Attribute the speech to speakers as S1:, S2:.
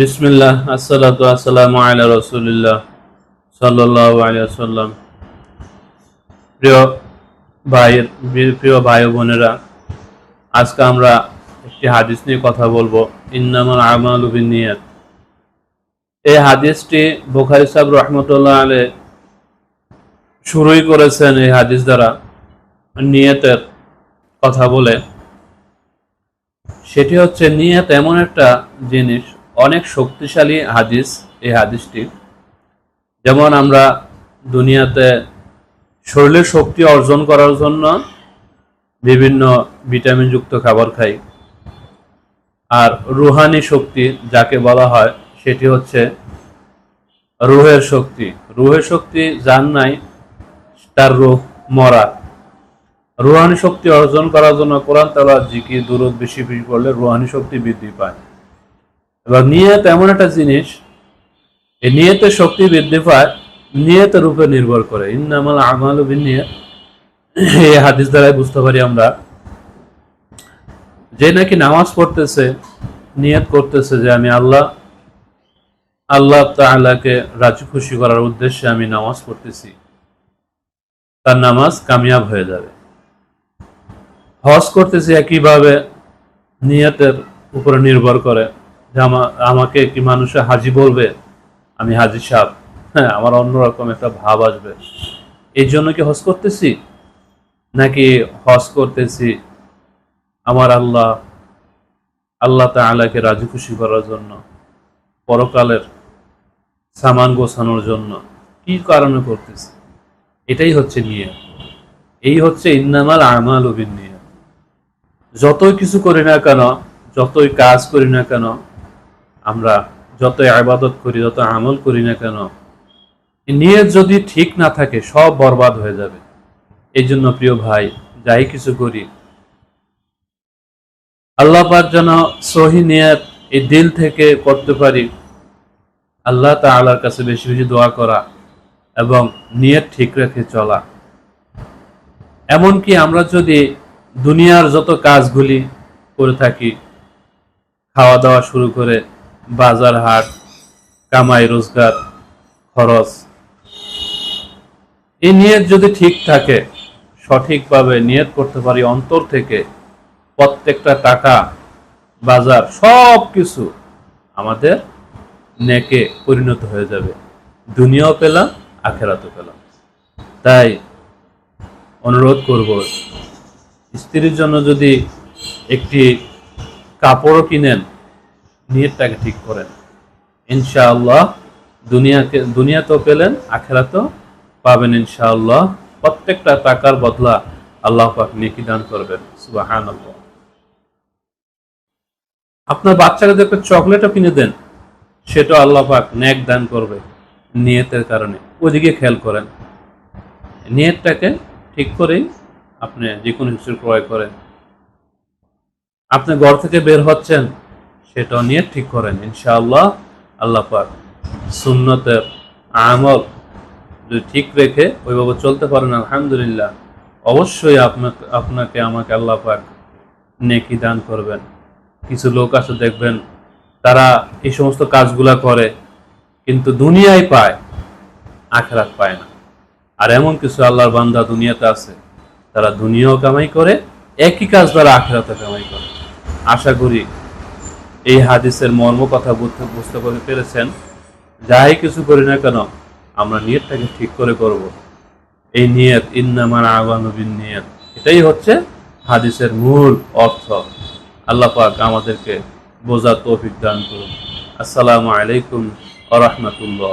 S1: বিসমিল্লাহ, আসসালাতু আসসালামু আলা রাসূলিল্লাহ সাল্লাল্লাহু আলাইহি ওয়াসাল্লাম। প্রিয় ভাই প্রিয় ভাই বোনেরা, আজকে আমরা একটি হাদিস নিয়ে কথা বলব, ইন্নামাল আমালু বিন্নিয়াত। এই হাদিসটি বুখারী সাহেব রহমতুল্লাহ আলাইহি শুরুই করেছেন এই হাদিস দ্বারা নিয়তের কথা বলে। সেটি হচ্ছে নিয়ত এমন একটা জিনিস অনেক শক্তিশালী হাদিস এই হাদিসটি। যেমন আমরা দুনিয়াতে শরীরের শক্তি অর্জন করার জন্য বিভিন্ন ভিটামিনযুক্ত খাবার খাই। আর রুহানি শক্তি যাকে বলা হয়, সেটি হচ্ছে রুহের শক্তি। রুহের শক্তি যার নাই, তার রুহ মরা। রুহানি শক্তি অর্জন করার জন্য কোরআন তালা জিকি দূরত বেশি বেশি করলে রুহানি শক্তি বৃদ্ধি পায়। এবার নিয়ত এমন একটা জিনিস, এই নিয়তের শক্তি বৃদ্ধি পায়, নিয়তের উপরে নির্ভর করে। ইন্নামাল আমাল নিয়ত এই হাদিস দ্বারাই বুঝতে পারি আমরা, যে নাকি নামাজ পড়তেছে, নিয়ত করতেছে যে আমি আল্লাহ আল্লাহ তাআলাকে রাজি খুশি করার উদ্দেশ্যে আমি নামাজ পড়তেছি। তার নামাজ কামিয়াব হয়ে যাবে। হজ করতেছি একইভাবে নিয়তের উপরে নির্ভর করে। যে আমা- আমাকে কি মানুষে হাজি বলবে? আমি হাজি সাহেব। হ্যাঁ আমার অন্যরকম একটা ভাব আসবে। এই জন্য কি হজ করতেছি? নাকি হজ করতেছি আমার আল্লাহ আল্লাহ তাআলাকে রাজি খুশি করার জন্য, পরকালের সামান গোছানোর জন্য? কি কারণে করতেছি? এটাই হচ্ছে নিয়ে এই হচ্ছে ইন্নামাল আমাল উবিন নিয়ে যতই কিছু করি না কেন, যতই কাজ করি না কেন আমরা যতই আবাদত করি যত আমল করি না কেন নিয়ত যদি ঠিক না থাকে, সব বরবাদ হয়ে যাবে। এই জন্য প্রিয় ভাই, যাই কিছু করি, আল্লাহ পাক যেন সহি এই দিল থেকে করতে পারি, আল্লাহ তাআলার কাছে বেশি বেশি দোয়া করা এবং নিয়ত ঠিক রেখে চলা। এমনকি আমরা যদি দুনিয়ার যত কাজগুলি করে থাকি, খাওয়া দাওয়া শুরু করে বাজার হাট, কামাই, রোজগার, খরচ। এই নিয়ত যদি ঠিক থাকে, সঠিকভাবে নিয়ত করতে পারি অন্তর থেকে, প্রত্যেকটা টাকা, বাজার, সব কিছু আমাদের নেকে পরিণত হয়ে যাবে। দুনিয়াও পেলাম, আখেরাতও পেলাম। তাই অনুরোধ করব, স্ত্রীর জন্য যদি একটি কাপড়ও কিনেন নিয়তটাকে ঠিক করেন। ইনশাআল্লাহ দুনিয়াকে দুনিয়া তো পেলেন, আখেরাতেও পাবেন ইনশাআল্লাহ। প্রত্যেকটা টাকার বদলা আল্লাহ পাক নেকি দান করবেন, সুবহানাল্লাহ। আপনার বাচ্চাকে দেখবেন চকলেটও কিনে দেন, সেটাও আল্লাহ পাক নেক দান করবে নিয়তের কারণে। ওদিকে খেয়াল করেন, নিয়তটাকে ঠিক করেই আপনি যে কোনো কিছু ক্রয় করেন। আপনি ঘর থেকে বের হচ্ছেন সেটাও নিয়ে ঠিক করেন, ইনশাআল্লাহ। আল্লাহ পাক সুন্নতের আমল যদি ঠিক রেখে ওইভাবে চলতে পারেন, আলহামদুলিল্লাহ। অবশ্যই আপনাকে আপনাকে আমাকে আল্লাহ পাক নেকি দান করবেন। কিছু লোক আসে দেখবেন, তারা এই সমস্ত কাজগুলা করে, কিন্তু দুনিয়ায় পায়, আখেরাত পায় না। আর এমন কিছু আল্লাহর বান্দা দুনিয়াতে আছে, তারা দুনিয়াও কামাই করে, একই কাজ তারা আখেরাতে কামাই করে। আশা করি এই হাদিসের মর্ম কথা বুঝতে পেরেছেন যাই কিছু করি না কেন, আমরা নিয়তটাকে ঠিক করে করব। এই নিয়ত ইন্নামান আবানবিন নিয়ত এটাই হচ্ছে হাদিসের মূল অর্থ। আল্লাহ পাক আমাদেরকে বোঝার তৌফিক দান করুন। আসসালামু আলাইকুম আ রহমতুল্লাহ।